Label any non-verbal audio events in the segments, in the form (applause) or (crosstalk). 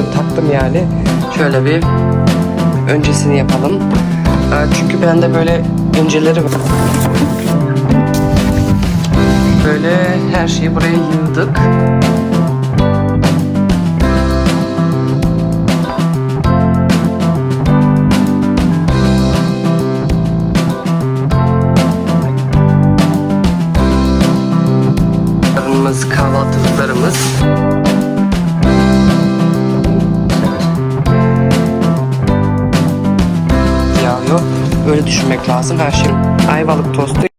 bilmiyorum taktım yani. Şöyle bir öncesini yapalım. Ee, Çünkü bende böyle önceleri var. Böyle her şeyi buraya yığdık. Böyle düşünmek lazım her şey. Ayvalık tostu.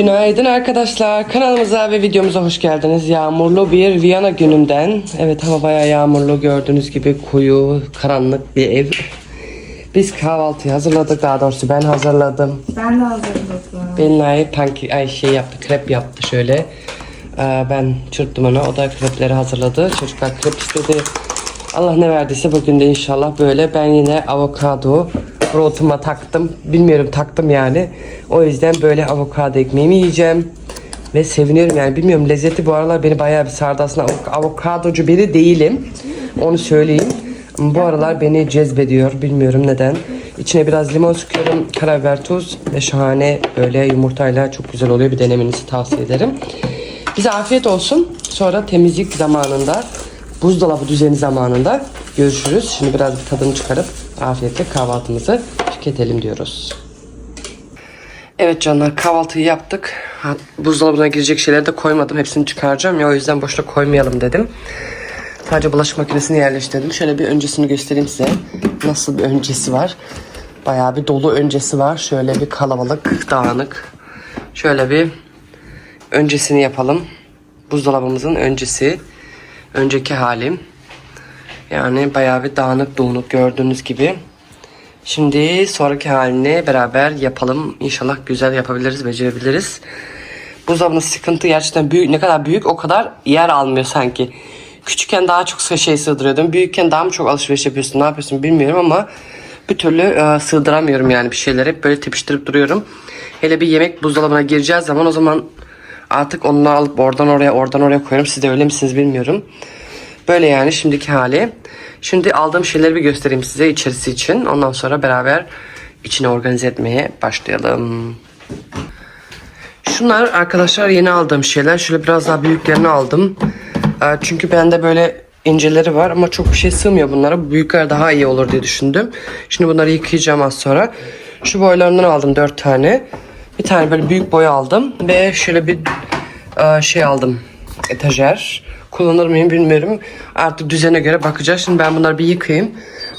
Günaydın arkadaşlar. Kanalımıza ve videomuza hoş geldiniz. Yağmurlu bir Viyana gününden. Evet hava bayağı yağmurlu gördüğünüz gibi koyu, karanlık bir ev. Biz kahvaltıyı hazırladık daha doğrusu ben hazırladım. Ben de hazırladım. Belinay pankek ay şey yaptı, krep yaptı şöyle. Ee, ben çırptım onu. O da krepleri hazırladı. Çocuklar krep istedi. Allah ne verdiyse bugün de inşallah böyle. Ben yine avokado rotuma taktım. Bilmiyorum taktım yani. O yüzden böyle avokado ekmeğimi yiyeceğim. Ve seviniyorum yani. Bilmiyorum lezzeti bu aralar beni bayağı bir sardı aslında. Avok- Avokadocu biri değilim. Onu söyleyeyim. Bu aralar beni cezbediyor. Bilmiyorum neden. İçine biraz limon sıkıyorum. Karabiber, tuz ve şahane böyle yumurtayla çok güzel oluyor. Bir denemenizi tavsiye ederim. Bize afiyet olsun. Sonra temizlik zamanında, buzdolabı düzeni zamanında görüşürüz. Şimdi biraz bir tadını çıkarıp afiyetle kahvaltımızı tüketelim diyoruz. Evet canlar kahvaltıyı yaptık. Ha, Buzdolabına girecek şeyleri de koymadım. Hepsini çıkaracağım ya o yüzden boşuna koymayalım dedim. Sadece bulaşık makinesini yerleştirdim. Şöyle bir öncesini göstereyim size. Nasıl bir öncesi var. Bayağı bir dolu öncesi var. Şöyle bir kalabalık, dağınık. Şöyle bir öncesini yapalım. Buzdolabımızın öncesi. Önceki halim. Yani bayağı bir dağınık dağınık gördüğünüz gibi. Şimdi sonraki halini beraber yapalım. İnşallah güzel yapabiliriz, becerebiliriz. Buzdolabının sıkıntı gerçekten büyük. Ne kadar büyük o kadar yer almıyor sanki. Küçükken daha çok şey sığdırıyordum. Büyükken daha mı çok alışveriş yapıyorsun, ne yapıyorsun bilmiyorum ama bir türlü e, sığdıramıyorum yani bir şeyleri. Hep böyle tepiştirip duruyorum. Hele bir yemek buzdolabına gireceğiz zaman o zaman artık onu alıp oradan oraya oradan oraya koyuyorum. Siz de öyle misiniz bilmiyorum. Böyle yani şimdiki hali. Şimdi aldığım şeyleri bir göstereyim size içerisi için. Ondan sonra beraber içini organize etmeye başlayalım. Şunlar arkadaşlar yeni aldığım şeyler. Şöyle biraz daha büyüklerini aldım. Ee, Çünkü bende böyle inceleri var ama çok bir şey sığmıyor bunlara. Bu büyükler daha iyi olur diye düşündüm. Şimdi bunları yıkayacağım az sonra. Şu boylarından aldım 4 tane. Bir tane böyle büyük boy aldım. Ve şöyle bir e, şey aldım. Etajer. Kullanır mıyım bilmiyorum. Artık düzene göre bakacağız. Şimdi ben bunları bir yıkayayım.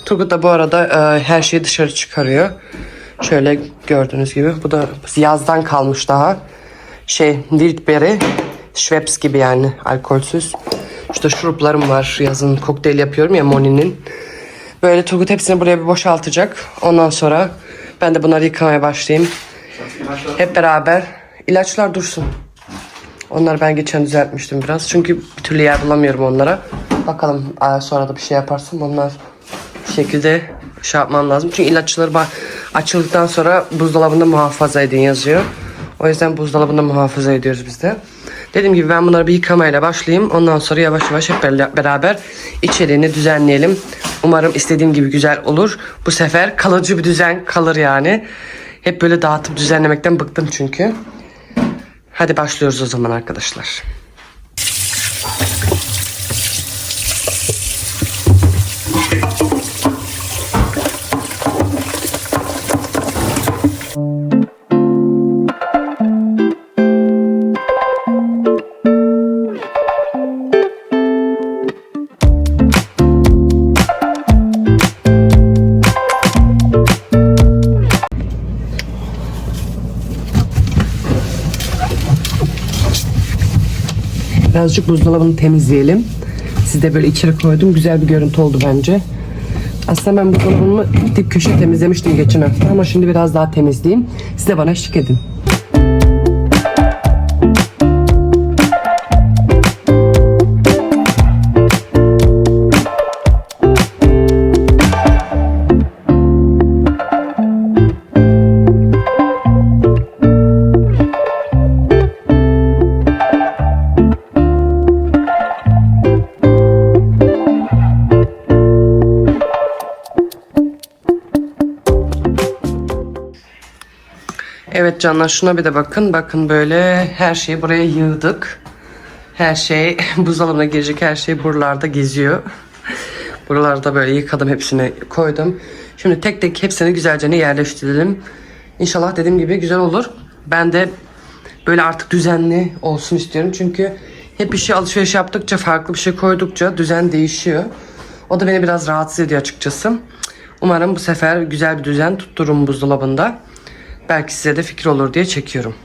Turgut da bu arada e, her şeyi dışarı çıkarıyor. Şöyle gördüğünüz gibi. Bu da yazdan kalmış daha. Şey Wildberry. Schweppes gibi yani alkolsüz. İşte şuruplarım var. Yazın kokteyl yapıyorum ya Moni'nin. Böyle Turgut hepsini buraya bir boşaltacak. Ondan sonra ben de bunları yıkamaya başlayayım. Hep beraber. ilaçlar dursun. Onları ben geçen düzeltmiştim biraz. Çünkü bir türlü yer bulamıyorum onlara. Bakalım aa, sonra da bir şey yaparsam onlar bir şekilde şey yapmam lazım. Çünkü ilaçları bak açıldıktan sonra buzdolabında muhafaza edin yazıyor. O yüzden buzdolabında muhafaza ediyoruz biz de. Dediğim gibi ben bunları bir yıkamayla başlayayım. Ondan sonra yavaş yavaş hep beraber içeriğini düzenleyelim. Umarım istediğim gibi güzel olur. Bu sefer kalıcı bir düzen kalır yani. Hep böyle dağıtıp düzenlemekten bıktım çünkü. Hadi başlıyoruz o zaman arkadaşlar. Birazcık buzdolabını temizleyelim. Siz de böyle içeri koydum. Güzel bir görüntü oldu bence. Aslında ben buzdolabımı dip köşe temizlemiştim geçen hafta ama şimdi biraz daha temizleyeyim. Siz de bana eşlik. Canlar şuna bir de bakın. Bakın böyle her şeyi buraya yığdık. Her şey (laughs) buzdolabına girecek her şey buralarda geziyor. Buralarda böyle yıkadım hepsini koydum. Şimdi tek tek hepsini güzelce yerleştirelim. İnşallah dediğim gibi güzel olur. Ben de böyle artık düzenli olsun istiyorum. Çünkü hep bir şey alışveriş yaptıkça farklı bir şey koydukça düzen değişiyor. O da beni biraz rahatsız ediyor açıkçası. Umarım bu sefer güzel bir düzen tuttururum buzdolabında. Belki size de fikir olur diye çekiyorum.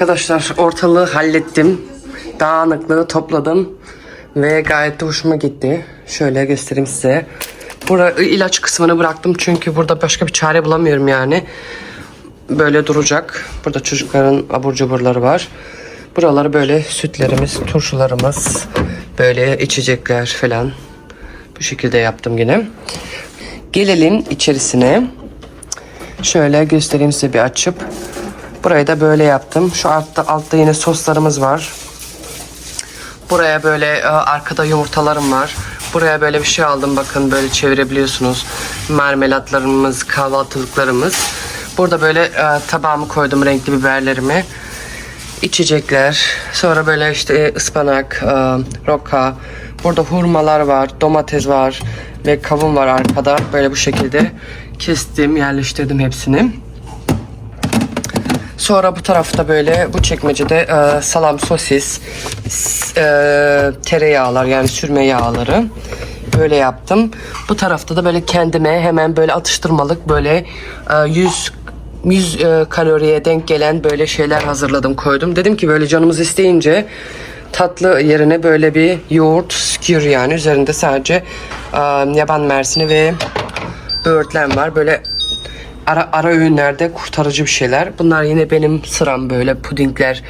Arkadaşlar ortalığı hallettim. Dağınıklığı topladım. Ve gayet de hoşuma gitti. Şöyle göstereyim size. Burada ilaç kısmını bıraktım çünkü burada başka bir çare bulamıyorum yani. Böyle duracak. Burada çocukların abur cuburları var. Buraları böyle sütlerimiz, turşularımız, böyle içecekler falan. Bu şekilde yaptım yine. Gelelim içerisine. Şöyle göstereyim size bir açıp. Burayı da böyle yaptım. Şu altta, altta yine soslarımız var. Buraya böyle e, arkada yumurtalarım var. Buraya böyle bir şey aldım bakın böyle çevirebiliyorsunuz. Marmelatlarımız, kahvaltılıklarımız. Burada böyle e, tabağımı koydum renkli biberlerimi. İçecekler. Sonra böyle işte e, ıspanak, e, roka. Burada hurmalar var, domates var ve kavun var arkada. Böyle bu şekilde kestim, yerleştirdim hepsini. Sonra bu tarafta böyle bu çekmecede e, salam, sosis, e, tereyağlar yani sürme yağları böyle yaptım. Bu tarafta da böyle kendime hemen böyle atıştırmalık böyle e, 100 100 e, kaloriye denk gelen böyle şeyler hazırladım koydum. Dedim ki böyle canımız isteyince tatlı yerine böyle bir yoğurt skür yani üzerinde sadece e, yaban mersini ve böğürtlen var. Böyle ara, ara öğünlerde kurtarıcı bir şeyler. Bunlar yine benim sıram böyle pudingler,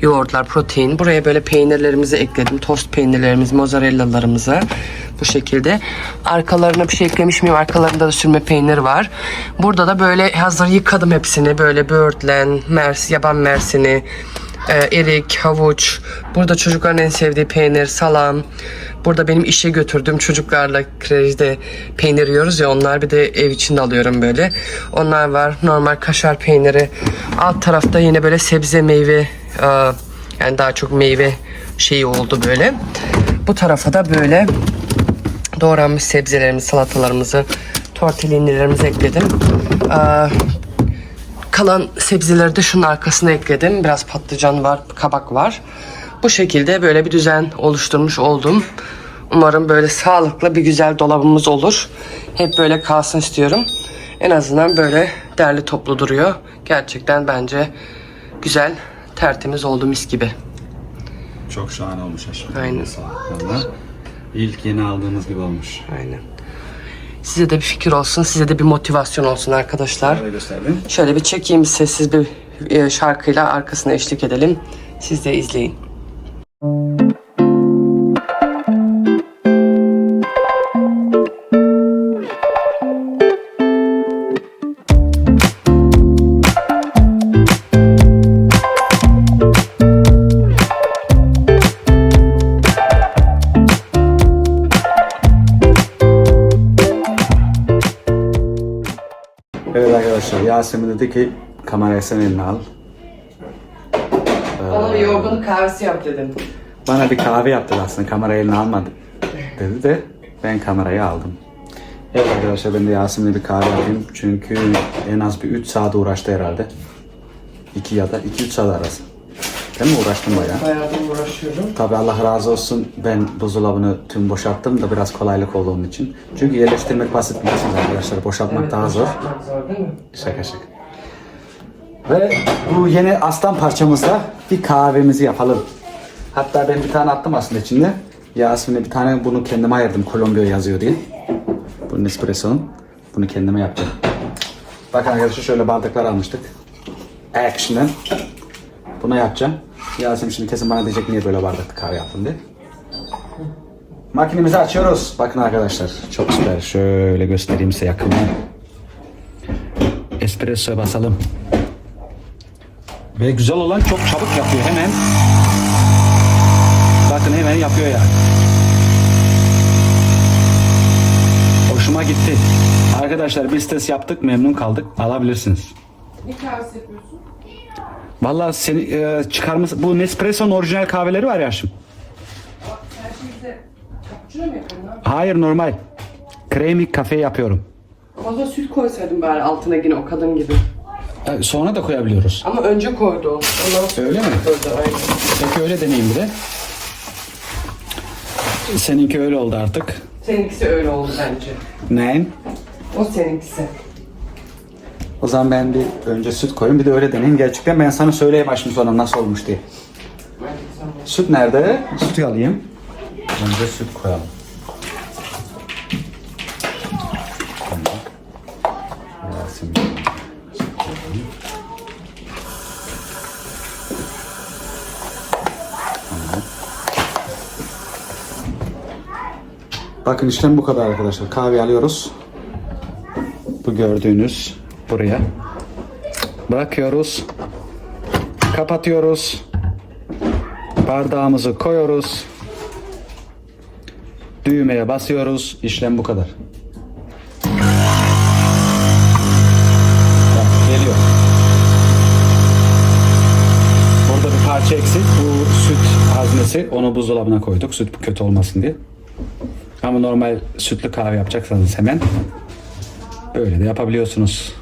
yoğurtlar, protein. Buraya böyle peynirlerimizi ekledim. Tost peynirlerimiz, mozzarellalarımızı bu şekilde. Arkalarına bir şey eklemiş miyim? Arkalarında da sürme peynir var. Burada da böyle hazır yıkadım hepsini. Böyle böğürtlen, mers, yaban mersini, e, erik, havuç. Burada çocukların en sevdiği peynir, salam. Burada benim işe götürdüğüm çocuklarla krejde peynir yiyoruz ya onlar bir de ev içinde alıyorum böyle. Onlar var. Normal kaşar peyniri. Alt tarafta yine böyle sebze meyve e, yani daha çok meyve şeyi oldu böyle. Bu tarafa da böyle doğranmış sebzelerimizi, salatalarımızı, tortellinilerimizi ekledim. Ee, kalan sebzeleri de şunun arkasına ekledim. Biraz patlıcan var, kabak var. Bu şekilde böyle bir düzen oluşturmuş oldum. Umarım böyle sağlıklı bir güzel dolabımız olur. Hep böyle kalsın istiyorum. En azından böyle derli toplu duruyor. Gerçekten bence güzel, tertemiz oldu mis gibi. Çok şahane olmuş aşkım. Aynen. Sağ ol. Valla İlk yeni aldığımız gibi olmuş. Aynen. Size de bir fikir olsun, size de bir motivasyon olsun arkadaşlar. Gösterdim. Şöyle bir çekeyim sessiz bir e, şarkıyla arkasına eşlik edelim. Siz de izleyin. Evet arkadaşlar Yasemin dedi ki kamerayı sen eline al. Kahvesi yap dedim. Bana bir kahve yaptı aslında kamerayı eline almadı dedi de ben kamerayı aldım. Evet arkadaşlar ben de Yasemin'e bir kahve yapayım çünkü en az bir 3 saat uğraştı herhalde. 2 ya da 2-3 saat arası. Değil mi uğraştım bayağı. Bayağıdır uğraşıyorum. Tabi Allah razı olsun ben buzdolabını tüm boşalttım da biraz kolaylık olduğum için. Çünkü yerleştirmek basit biliyorsunuz arkadaşlar boşaltmak daha zor. Yapmak zor değil mi? Şaka şaka. Ve bu yeni aslan parçamızda bir kahvemizi yapalım. Hatta ben bir tane attım aslında içinde. Yasemin'e bir tane bunu kendime ayırdım. Kolombiya yazıyor diye. Bu Nespresso'nun. Bunu kendime yapacağım. Bakın arkadaşlar şöyle bardaklar almıştık. Action'dan. Bunu yapacağım. Yasemin şimdi kesin bana diyecek niye böyle bardaklı kahve yaptın diye. Makinemizi açıyoruz. Bakın arkadaşlar çok süper. Şöyle göstereyim size yakından. Espresso basalım. Ve güzel olan çok çabuk yapıyor hemen. Bakın hemen yapıyor yani. Hoşuma gitti. Arkadaşlar biz test yaptık memnun kaldık. Alabilirsiniz. Ne kahvesi yapıyorsun? Vallahi seni e, çıkarması bu Nespresso'nun orijinal kahveleri var ya şimdi. Hayır normal. Kremi kafe yapıyorum. Zaman süt koysaydım bari altına yine o kadın gibi. Sonra da koyabiliyoruz. Ama önce koydu. Ondan sonra Öyle mi? koydu. Aynen. Peki öyle deneyeyim bir de. Seninki öyle oldu artık. Seninkisi öyle oldu bence. Neyin? O seninkisi. O zaman ben bir önce süt koyayım bir de öyle deneyeyim. Gerçekten ben sana söyleyeyim başım sonra nasıl olmuş diye. Süt nerede? Sütü alayım. Önce süt koyalım. Tamam. Süt Bakın işlem bu kadar arkadaşlar. Kahve alıyoruz. Bu gördüğünüz buraya. Bırakıyoruz. Kapatıyoruz. Bardağımızı koyuyoruz. Düğmeye basıyoruz. İşlem bu kadar. Geliyor. Burada bir parça eksik. Bu süt haznesi. Onu buzdolabına koyduk. Süt kötü olmasın diye. Ama normal sütlü kahve yapacaksanız hemen böyle de yapabiliyorsunuz.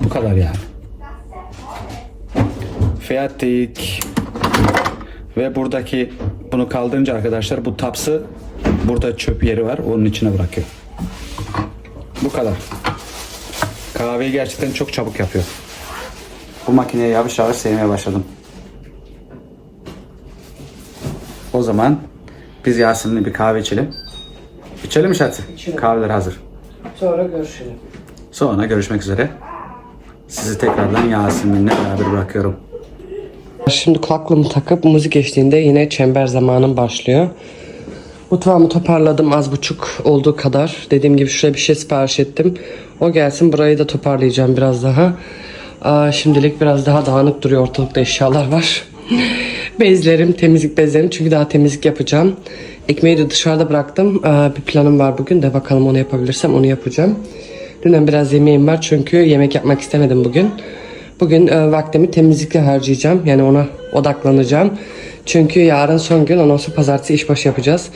Bu kadar yani. Fiyatik. Ve buradaki bunu kaldırınca arkadaşlar bu tapsı burada çöp yeri var. Onun içine bırakıyor. Bu kadar. Kahveyi gerçekten çok çabuk yapıyor. Bu makineyi yavaş yavaş sevmeye başladım. O zaman biz Yasin'le bir kahve içelim. İçelim mi Şatsi? İçelim. Kahveler hazır. Sonra görüşelim. Sonra görüşmek üzere. Sizi tekrardan Yasin'le beraber bırakıyorum. Şimdi kulaklığımı takıp müzik eşliğinde yine çember zamanım başlıyor. Mutfağımı toparladım az buçuk olduğu kadar. Dediğim gibi şuraya bir şey sipariş ettim. O gelsin burayı da toparlayacağım biraz daha. Aa, şimdilik biraz daha dağınık duruyor ortalıkta eşyalar var. Bezlerim, temizlik bezlerim çünkü daha temizlik yapacağım. Ekmeği de dışarıda bıraktım. Aa, bir planım var bugün de bakalım onu yapabilirsem onu yapacağım. Dünden biraz yemeğim var çünkü yemek yapmak istemedim bugün. Bugün e, vaktimi temizlikle harcayacağım. Yani ona odaklanacağım. Çünkü yarın son gün ondan sonra pazartesi işbaşı yapacağız.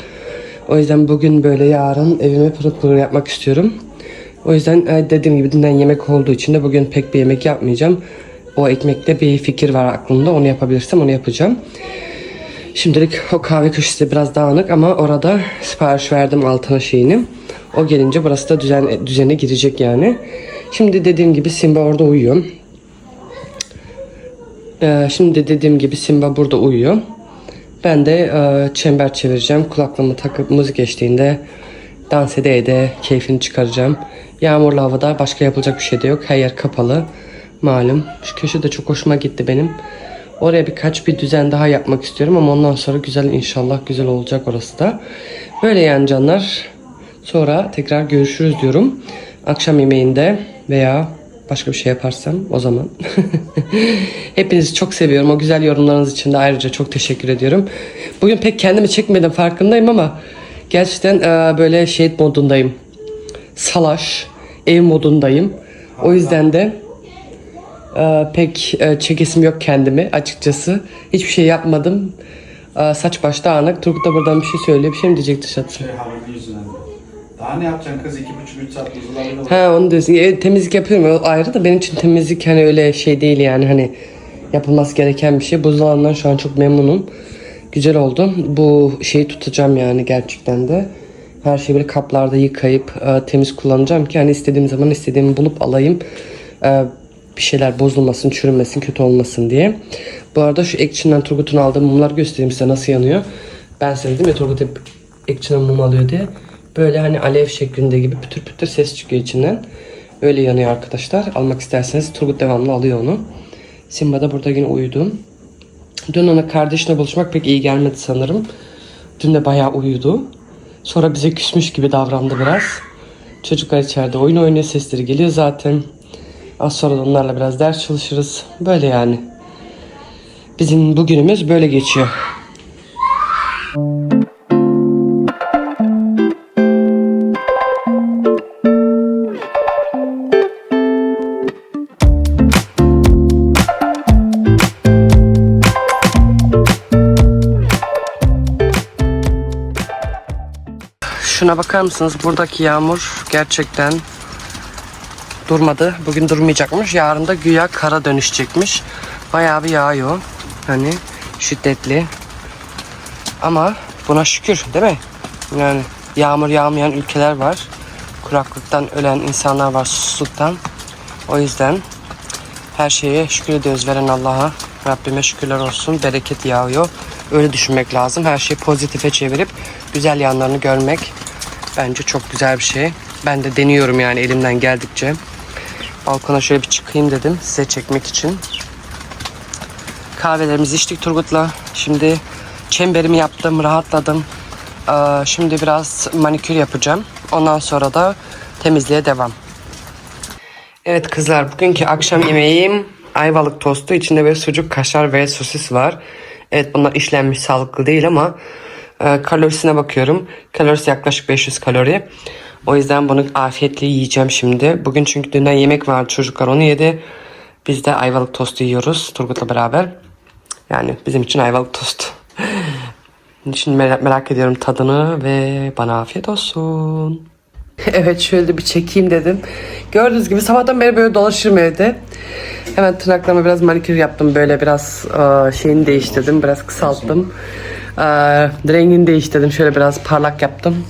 O yüzden bugün böyle yarın evimi pırıl pırıl yapmak istiyorum. O yüzden e, dediğim gibi dünden yemek olduğu için de bugün pek bir yemek yapmayacağım. O ekmekte bir fikir var aklımda. Onu yapabilirsem onu yapacağım. Şimdilik o kahve köşesi biraz dağınık ama orada sipariş verdim altına şeyini. O gelince burası da düzen, düzene girecek yani. Şimdi dediğim gibi Simba orada uyuyor. Ee, şimdi dediğim gibi Simba burada uyuyor. Ben de e, çember çevireceğim. Kulaklığımı takıp müzik eşliğinde dans ede ede keyfini çıkaracağım. Yağmurlu havada başka yapılacak bir şey de yok. Her yer kapalı. Malum. Şu köşe de çok hoşuma gitti benim. Oraya birkaç bir düzen daha yapmak istiyorum ama ondan sonra güzel inşallah güzel olacak orası da. Böyle yani canlar. Sonra tekrar görüşürüz diyorum. Akşam yemeğinde veya başka bir şey yaparsam o zaman. (laughs) Hepinizi çok seviyorum. O güzel yorumlarınız için de ayrıca çok teşekkür ediyorum. Bugün pek kendimi çekmedim farkındayım ama gerçekten e, böyle şey modundayım. Salaş, ev modundayım. O yüzden de e, pek e, çekesim yok kendimi açıkçası. Hiçbir şey yapmadım. E, saç baş dağınık. Turgut da buradan bir şey söylüyor. Bir şey mi diyecekti Şatsı? Şey havanın yüzünden. Daha ne yapacaksın kız? İki buçuk üç saat buzdolabında Ha onu diyorsun. E, temizlik yapıyorum o ayrı da benim için temizlik hani öyle şey değil yani hani yapılması gereken bir şey. Buzdolabından şu an çok memnunum. Güzel oldu. Bu şeyi tutacağım yani gerçekten de. Her şeyi böyle kaplarda yıkayıp e, temiz kullanacağım ki hani istediğim zaman istediğimi bulup alayım. E, bir şeyler bozulmasın, çürümesin, kötü olmasın diye. Bu arada şu Ekçin'den Turgut'un aldığı mumlar göstereyim size nasıl yanıyor. Ben size dedim ya Turgut hep Ekçin'den mum alıyor diye. Böyle hani alev şeklinde gibi pütür pütür ses çıkıyor içinden. Öyle yanıyor arkadaşlar. Almak isterseniz Turgut devamlı alıyor onu. Simba da burada yine uyudu. Dün ona kardeşine buluşmak pek iyi gelmedi sanırım. Dün de bayağı uyudu. Sonra bize küsmüş gibi davrandı biraz. Çocuklar içeride oyun oynuyor. Sesleri geliyor zaten. Az sonra da onlarla biraz ders çalışırız. Böyle yani. Bizim bugünümüz böyle geçiyor. Şuna bakar mısınız? Buradaki yağmur gerçekten durmadı. Bugün durmayacakmış. Yarın da güya kara dönüşecekmiş. Bayağı bir yağıyor. Hani şiddetli. Ama buna şükür değil mi? Yani yağmur yağmayan ülkeler var. Kuraklıktan ölen insanlar var susuzluktan. O yüzden her şeye şükür ediyoruz veren Allah'a. Rabbime şükürler olsun. Bereket yağıyor. Öyle düşünmek lazım. Her şeyi pozitife çevirip güzel yanlarını görmek bence çok güzel bir şey. Ben de deniyorum yani elimden geldikçe. Balkona şöyle bir çıkayım dedim size çekmek için. Kahvelerimizi içtik Turgut'la. Şimdi çemberimi yaptım, rahatladım. Ee, Şimdi biraz manikür yapacağım. Ondan sonra da temizliğe devam. Evet kızlar bugünkü akşam yemeğim ayvalık tostu. İçinde böyle sucuk, kaşar ve sosis var. Evet bunlar işlenmiş sağlıklı değil ama e, kalorisine bakıyorum. Kalorisi yaklaşık 500 kalori. O yüzden bunu afiyetle yiyeceğim şimdi. Bugün çünkü dünden yemek vardı çocuklar onu yedi. Biz de ayvalık tostu yiyoruz Turgut'la beraber. Yani bizim için ayvalık tostu. (laughs) Şimdi merak, merak ediyorum tadını ve bana afiyet olsun. (laughs) Evet şöyle bir çekeyim dedim. Gördüğünüz gibi sabahtan beri böyle dolaşırım evde. Hemen tırnaklarıma biraz manikür yaptım. Böyle biraz e, şeyini değiştirdim. Biraz kısalttım. E, rengini değiştirdim. Şöyle biraz parlak yaptım.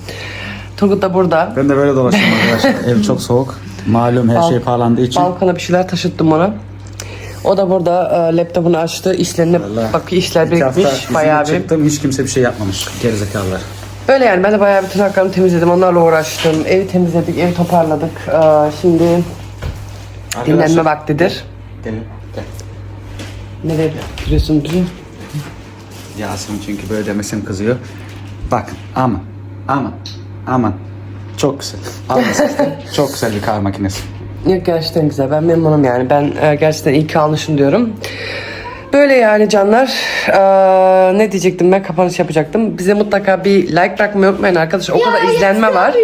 Turgut da burada. Ben de böyle dolaşıyorum arkadaşlar. (laughs) Ev çok soğuk. Malum her Bal- şey pahalandığı için. Balkona bir şeyler taşıttım ona. O da burada e, laptopunu açtı. İşlerine Vallahi bakıyor. işler İki hafta birikmiş. izine Bayağı bir. çıktım. Hiç kimse bir şey yapmamış. Gerizekalılar. Böyle yani ben de bayağı bir tırnaklarımı temizledim. Onlarla uğraştım. Evi temizledik, evi toparladık. Ee, şimdi dinlenme vaktidir. Gelin. Gel. Nereye gidiyorsun bizi? Yasemin çünkü böyle demesem kızıyor. Bakın aman aman aman. Çok güzel. Almasın. (laughs) çok güzel bir kahve makinesi. Yok gerçekten güzel. Ben memnunum yani. Ben e, gerçekten iyi ki almışım diyorum. Böyle yani canlar. Ee, ne diyecektim ben kapanış yapacaktım. Bize mutlaka bir like bırakmayı unutmayın arkadaşlar. O kadar izlenme var.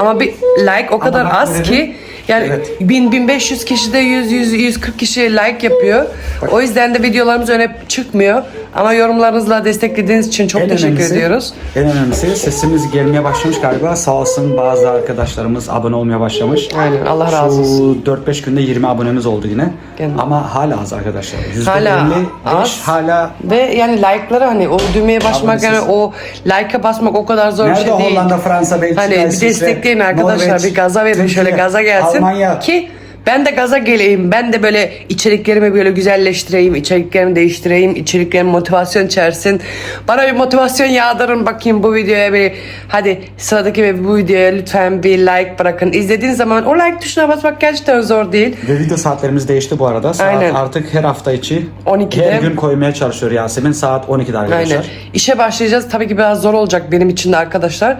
Ama bir like o kadar az ki dedim? Yani Evet. 1000 1500 kişi de 100 100 140 kişi like yapıyor. O yüzden de videolarımız öne çıkmıyor. Ama yorumlarınızla desteklediğiniz için çok En teşekkür önemlisi- ediyoruz. En önemlisi sesimiz gelmeye başlamış galiba. Sağ olsun bazı arkadaşlarımız abone olmaya başlamış. Aynen, Allah razı olsun. Şu 4-5 günde 20 abonemiz oldu yine. Gene. Ama hala az arkadaşlar. %55 Hala az. hala Ve yani like'ları hani o düğmeye basmak yani o like'a basmak o kadar zor bir Nerede şey değil. Hollanda, Fransa, Belçika, Hani bir destekleyin arkadaşlar Norveç, bir gaza verin Türkiye, şöyle gaza gelsin. Almanya. Ki ben de gaza geleyim. Ben de böyle içeriklerimi böyle güzelleştireyim. içeriklerimi değiştireyim. içeriklerim motivasyon içersin. Bana bir motivasyon yağdırın bakayım bu videoya bir hadi sıradaki ve bu videoya lütfen bir like bırakın. İzlediğiniz zaman o like tuşuna basmak gerçekten zor değil. Ve video saatlerimiz değişti bu arada. Saat Aynen. artık her hafta içi 12'de. her gün koymaya çalışıyor Yasemin. Saat 12'de arkadaşlar. Aynen. İşe başlayacağız. Tabii ki biraz zor olacak benim için de arkadaşlar.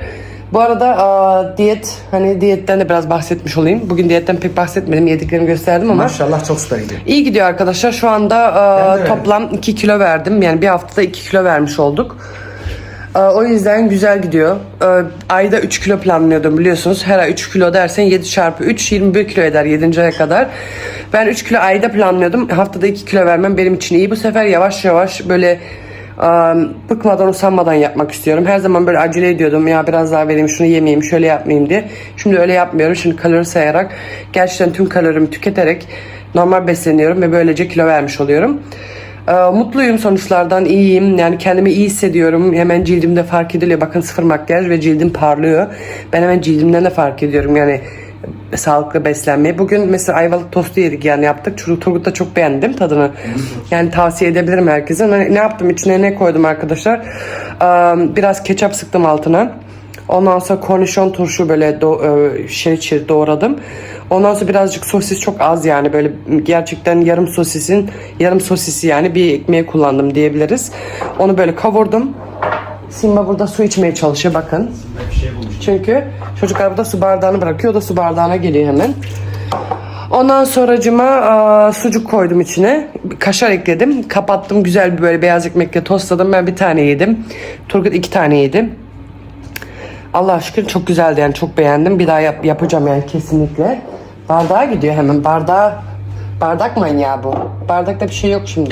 Bu arada aa, diyet hani diyetten de biraz bahsetmiş olayım. Bugün diyetten pek bahsetmedim. Yediklerimi gösterdim ama Maşallah çok süper gidiyor. iyi gidiyor arkadaşlar. Şu anda öyle. toplam 2 kilo verdim. Yani bir haftada 2 kilo vermiş olduk. Aa, O yüzden güzel gidiyor. Ee, Ayda 3 kilo planlıyordum biliyorsunuz. Her ay 3 kilo dersen 7 çarpı 3 21 kilo eder 7. aya kadar. Ben 3 kilo ayda planlıyordum. Haftada 2 kilo vermem benim için iyi. Bu sefer yavaş yavaş böyle bıkmadan usanmadan yapmak istiyorum. Her zaman böyle acele ediyordum. Ya biraz daha vereyim şunu yemeyeyim şöyle yapmayayım diye. Şimdi öyle yapmıyorum. Şimdi kalori sayarak gerçekten tüm kalorimi tüketerek normal besleniyorum ve böylece kilo vermiş oluyorum. Ee, Mutluyum sonuçlardan iyiyim yani kendimi iyi hissediyorum hemen cildimde fark ediliyor bakın sıfır makyaj ve cildim parlıyor ben hemen cildimden de fark ediyorum yani sağlıklı beslenmeyi. Bugün mesela ayvalık tostu yedik yani yaptık. Turgut da çok beğendim tadını. Yani tavsiye edebilirim herkese. Ne, ne yaptım? İçine ne koydum arkadaşlar? Biraz ketçap sıktım altına. Ondan sonra kornişon turşu böyle do- şerit şerit doğradım. Ondan sonra birazcık sosis çok az yani. Böyle gerçekten yarım sosisin yarım sosisi yani bir ekmeğe kullandım diyebiliriz. Onu böyle kavurdum. Simba burada su içmeye çalışıyor bakın. Çünkü çocuklar burada su bardağını bırakıyor. O da su bardağına geliyor hemen. Ondan sonracıma aa, sucuk koydum içine. Kaşar ekledim. Kapattım. Güzel bir böyle beyaz ekmekle tostladım. Ben bir tane yedim. Turgut iki tane yedim. Allah şükür çok güzeldi yani çok beğendim. Bir daha yap- yapacağım yani kesinlikle. Bardağa gidiyor hemen. Bardağa bardak manyağı bu. Bardakta bir şey yok şimdi.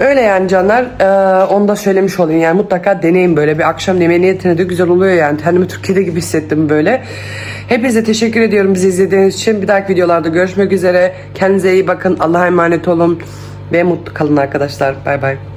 Öyle yani canlar. Ee, onu da söylemiş olayım. Yani mutlaka deneyin böyle. Bir akşam yemeği niyetine de güzel oluyor yani. Kendimi Türkiye'de gibi hissettim böyle. Hepinize teşekkür ediyorum bizi izlediğiniz için. Bir dahaki videolarda görüşmek üzere. Kendinize iyi bakın. Allah'a emanet olun. Ve mutlu kalın arkadaşlar. Bay bay.